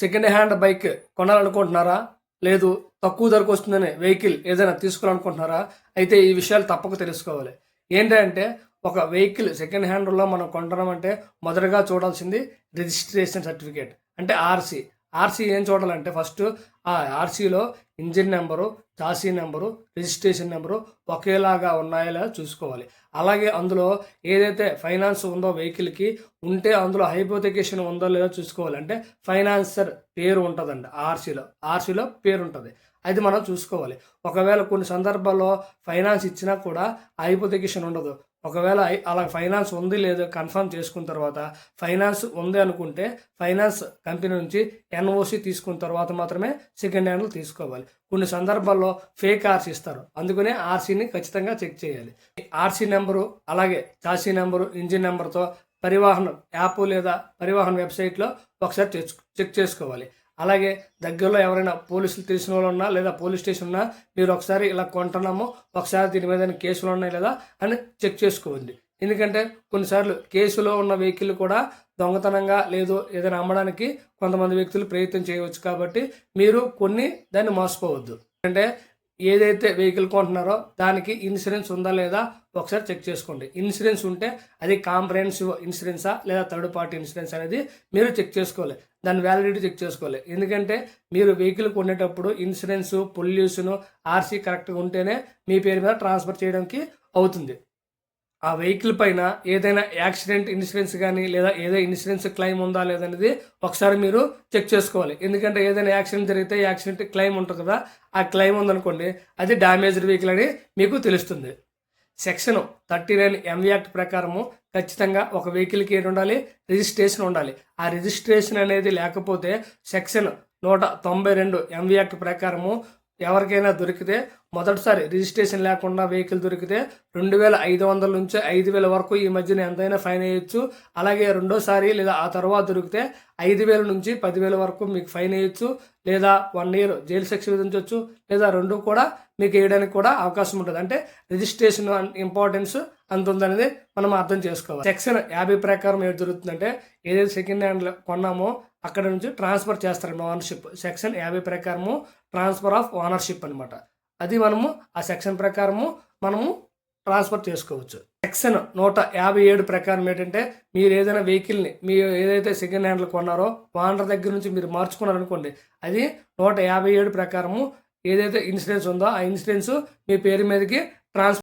Second hand bike కొనాలనుకుంటున్నారా? లేదు తక్కువ ధరకు వస్తుందనే వెహికల్ ఏదైనా తీసుకోవాలనుకుంటున్నారా? అయితే ఈ విషయాలు తప్పక తెలుసుకోవాలి. ఏంటంటే ఒక వెహికల్ సెకండ్ హ్యాండ్లో మనం కొనడం అంటే మొదటగా చూడాల్సింది రిజిస్ట్రేషన్ సర్టిఫికేట్ అంటే ఆర్సీ ఆర్సీ ఏం చూడాలంటే ఫస్ట్ ఆ ఆర్సీలో engine number chassis number registration number ఒకేలాగా ఉన్నాయో లేదో చూసుకోవాలి. అలాగే అందులో ఏదైతే ఫైనాన్స్ ఉందో వెహికల్కి ఉంటే అందులో హైపోతికేషన్ ఉందో లేదో చూసుకోవాలి. అంటే ఫైనాన్సర్ పేరు ఉంటుందండి ఆర్సీలో. ఆర్సీలో పేరు ఉంటుంది. అది మనం చూసుకోవాలి. ఒకవేళ కొన్ని సందర్భాల్లో ఫైనాన్స్ ఇచ్చినా కూడా హైపోతికేషన్ ఉండదు. ఒకవేళ అలా ఫైనాన్స్ ఉంది లేదో కన్ఫర్మ్ చేసుకున్న తర్వాత ఫైనాన్స్ ఉంది అనుకుంటే ఫైనాన్స్ కంపెనీ నుంచి ఎన్ఓసి తీసుకున్న తర్వాత మాత్రమే సెకండ్ హ్యాండ్లు తీసుకోవాలి. కొన్ని సందర్భాల్లో ఫేక్ ఆర్సీ ఇస్తారు. అందుకనే ఆర్సీని ఖచ్చితంగా చెక్ చేయాలి. ఆర్సీ నెంబరు అలాగే చాసీ నెంబరు ఇంజిన్ నెంబర్తో పరివాహన్ యాప్ లేదా పరివాహన్ వెబ్సైట్లో ఒకసారి తెచ్చు- చెక్ చేసుకోవాలి. అలాగే దగ్గరలో ఎవరైనా పోలీసులు తెలిసిన వాళ్ళు ఉన్నా లేదా పోలీస్ స్టేషన్ ఉన్నా మీరు ఒకసారి ఇలా కొంటున్నాము ఒకసారి దీని మీద కేసులు ఉన్నాయి లేదా అని చెక్ చేసుకోండి. ఎందుకంటే కొన్నిసార్లు కేసులో ఉన్న వెహికల్ కూడా దొంగతనంగా లేదు ఏదైనా అమ్మడానికి కొంతమంది వ్యక్తులు ప్రయత్నం చేయవచ్చు కాబట్టి మీరు కొన్ని దాన్ని మోసపోవద్దు. అంటే ఏదైతే వెహికల్ కొంటున్నారో దానికి ఇన్సూరెన్స్ ఉందా లేదా ఒకసారి చెక్ చేసుకోండి. ఇన్సూరెన్స్ ఉంటే అది కాంప్రహెన్సివ్ ఇన్సూరెన్సా లేదా థర్డ్ పార్టీ ఇన్సూరెన్స్ అనేది మీరు చెక్ చేసుకోవాలి. దాని వ్యాలిడిటీ చెక్ చేసుకోవాలి. ఎందుకంటే మీరు వెహికల్ కొనేటప్పుడు ఇన్సూరెన్స్ పొల్యూషన్ ఆర్సీ కరెక్ట్గా ఉంటేనే మీ పేరు మీద ట్రాన్స్ఫర్ చేయడానికి అవుతుంది. ఆ వెహికల్ పైన ఏదైనా యాక్సిడెంట్ ఇన్సూరెన్స్ కానీ లేదా ఏదైనా ఇన్సూరెన్స్ క్లెయిమ్ ఉందా లేదనేది ఒకసారి మీరు చెక్ చేసుకోవాలి. ఎందుకంటే ఏదైనా యాక్సిడెంట్ జరిగితే యాక్సిడెంట్ క్లెయిమ్ ఉంటుంది కదా ఆ క్లెయిమ్ ఉందనుకోండి అది డ్యామేజ్డ్ వెహికల్ అని మీకు తెలుస్తుంది. Section thirty nine MV act ప్రకారము ఖచ్చితంగా ఒక వెహికల్కి ఏంటి ఉండాలి రిజిస్ట్రేషన్ ఉండాలి. ఆ రిజిస్ట్రేషన్ అనేది లేకపోతే సెక్షన్ నూట తొంభై రెండు ఎంవి యాక్ట్ ప్రకారము ఎవరికైనా దొరికితే మొదటిసారి రిజిస్ట్రేషన్ లేకుండా వెహికల్ దొరికితే రెండు వేల ఐదు వందల నుంచి ఐదు వేల వరకు ఈ మధ్యన ఎంతైనా ఫైన్ వేయొచ్చు. అలాగే రెండోసారి లేదా ఆ తర్వాత దొరికితే ఐదు వేల నుంచి పదివేల వరకు మీకు ఫైన్ వేయొచ్చు. లేదా వన్ ఇయర్ జైలు శిక్ష విధించవచ్చు లేదా రెండు కూడా మీకు వేయడానికి కూడా అవకాశం ఉంటుంది. అంటే రిజిస్ట్రేషన్ ఇంపార్టెన్స్ అంత ఉందనేది మనం అర్థం చేసుకోవాలి. సెక్షన్ యాభై ప్రకారం ఏది జరుగుతుందంటే ఏదైతే సెకండ్ హ్యాండ్ కొన్నామో అక్కడ నుంచి ట్రాన్స్ఫర్ చేస్తారు ఓనర్షిప్ సెక్షన్ యాభై ప్రకారము ట్రాన్స్ఫర్ ఆఫ్ ఓనర్షిప్ అనమాట అది మనము ఆ సెక్షన్ ప్రకారము మనము ట్రాన్స్ఫర్ చేసుకోవచ్చు. సెక్షన్ నూట యాభై ఏడు ప్రకారం ఏంటంటే మీరు ఏదైనా వెహికల్ని మీరు ఏదైతే సెకండ్ హ్యాండ్లు కొన్నారో ఓనర్ దగ్గర నుంచి మీరు మార్చుకున్నారనుకోండి అది నూట యాభై ఏడు ప్రకారము ఏదైతే ఇన్సూరెన్స్ ఉందో ఆ ఇన్సూరెన్స్ మీ పేరు మీదకి ట్రాన్స్ఫర్